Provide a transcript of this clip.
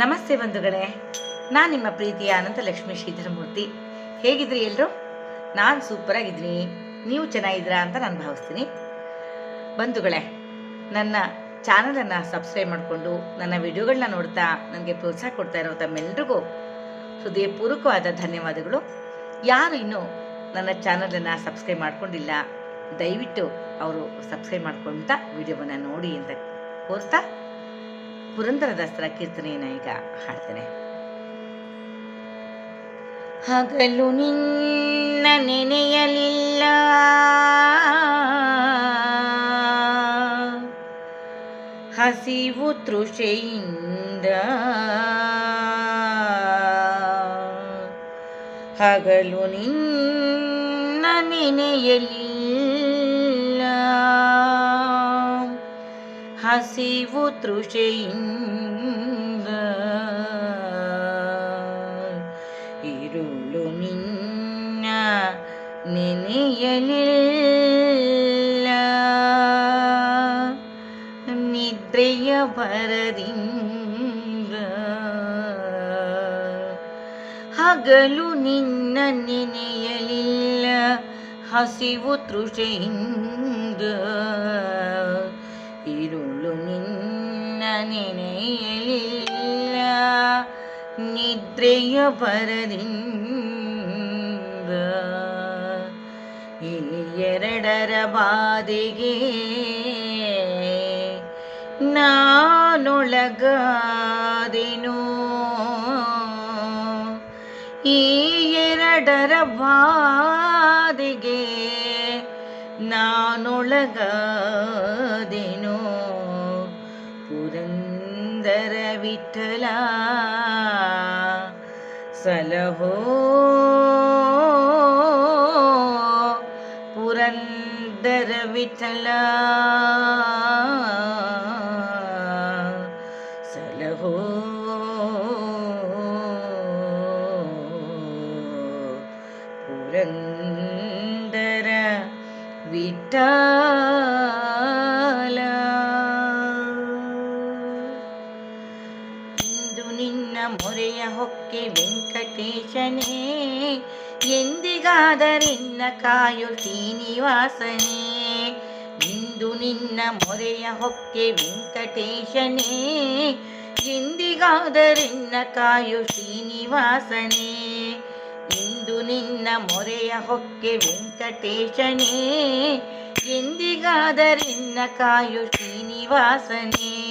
ನಮಸ್ತೆ ಬಂಧುಗಳೇ. ನಾನು ನಿಮ್ಮ ಪ್ರೀತಿಯ ಅನಂತ ಲಕ್ಷ್ಮೀ ಶ್ರೀಧರಮೂರ್ತಿ ಹೇಗಿದ್ರಿ ಎಲ್ಲರೂ ನಾನು ಸೂಪರಾಗಿದ್ದೀನಿ ನೀವು ಚೆನ್ನಾಗಿದ್ದೀರಾ ಅಂತ ನಾನು ಭಾವಿಸ್ತೀನಿ. ಬಂಧುಗಳೇ, ನನ್ನ ಚಾನಲನ್ನು ಸಬ್ಸ್ಕ್ರೈಬ್ ಮಾಡಿಕೊಂಡು ನನ್ನ ವಿಡಿಯೋಗಳನ್ನ ನೋಡ್ತಾ ನನಗೆ ಪ್ರೋತ್ಸಾಹ ಕೊಡ್ತಾ ಇರೋ ತಮ್ಮೆಲ್ರಿಗೂ ಹೃದಯಪೂರ್ವಕವಾದ ಧನ್ಯವಾದಗಳು. ಯಾರು ಇನ್ನೂ ನನ್ನ ಚಾನಲನ್ನು ಸಬ್ಸ್ಕ್ರೈಬ್ ಮಾಡ್ಕೊಂಡಿಲ್ಲ, ದಯವಿಟ್ಟು ಅವರು ಸಬ್ಸ್ಕ್ರೈಬ್ ಮಾಡ್ಕೊಳ್ತಾ ವಿಡಿಯೋವನ್ನು ನೋಡಿ ಅಂತ ಕೋರ್ತಾ ಪುರಂದರದಾಸರ ಕೀರ್ತನೆಯನ್ನು ಈಗ ಹಾಡ್ತೇನೆ. ಹಗಲು ನಿನ್ನ ನೆನೆಯಲಿಲ್ಲ. ಹಸಿವು ತೃಷೆಯಿಂದ. ಹಗಲು ನಿನ್ನ ನೆನೆಯಲಿಲ್ಲ ಹಸಿವು ತೃಷೆಯಿಂದ ಇರುಳು ನಿನ್ನ ನೆನೆಯಲಿಲ್ಲ. ನಿದ್ರೆಯ ಭರದಿಂದ ಹಗಲು ನಿನ್ನ ನೆನೆಯಲಿಲ್ಲ. ಹಸಿವು ತೃಷೆಯಿಂದ ഇരുളു ನಿನ್ನ ನೆನೆಯಲಿಲ್ಲ ನಿದ್ರೆಯ ಬರದಿಂದ ಈ ಎರಡರ ಬಾಧೆಗೆ ನಾನೊಳಗಾದೆನು ಈ ಎರಡರ ಬಾಧೆಗೆ ನಾನೊಳಗಾದೆನು സഹോദര വിട്ടല സലഹോ പുരന്തര വിട്ടല സലഹോ പുരന്തര വിട്ട ನಿನ್ನ ಮೊರೆಯ ಹೊಕ್ಕೆ ವೆಂಕಟೇಶನೇ. ಎಂದಿಗಾದರಿನ್ನ ಕಾಯು ಶ್ರೀನಿವಾಸನೇ. ಇಂದು ನಿನ್ನ ಮೊರೆಯ ಹೊಕ್ಕೆ ವೆಂಕಟೇಶನೇ. ಎಂದಿಗಾದರಿನ್ನ ಕಾಯು ಶ್ರೀನಿವಾಸನೇ. ಇಂದು ನಿನ್ನ ಮೊರೆಯ ಹೊಕ್ಕೆ ವೆಂಕಟೇಶನೇ. ಎಂದಿಗಾದರಿನ್ನ ಕಾಯು ಶ್ರೀನಿವಾಸನೇ.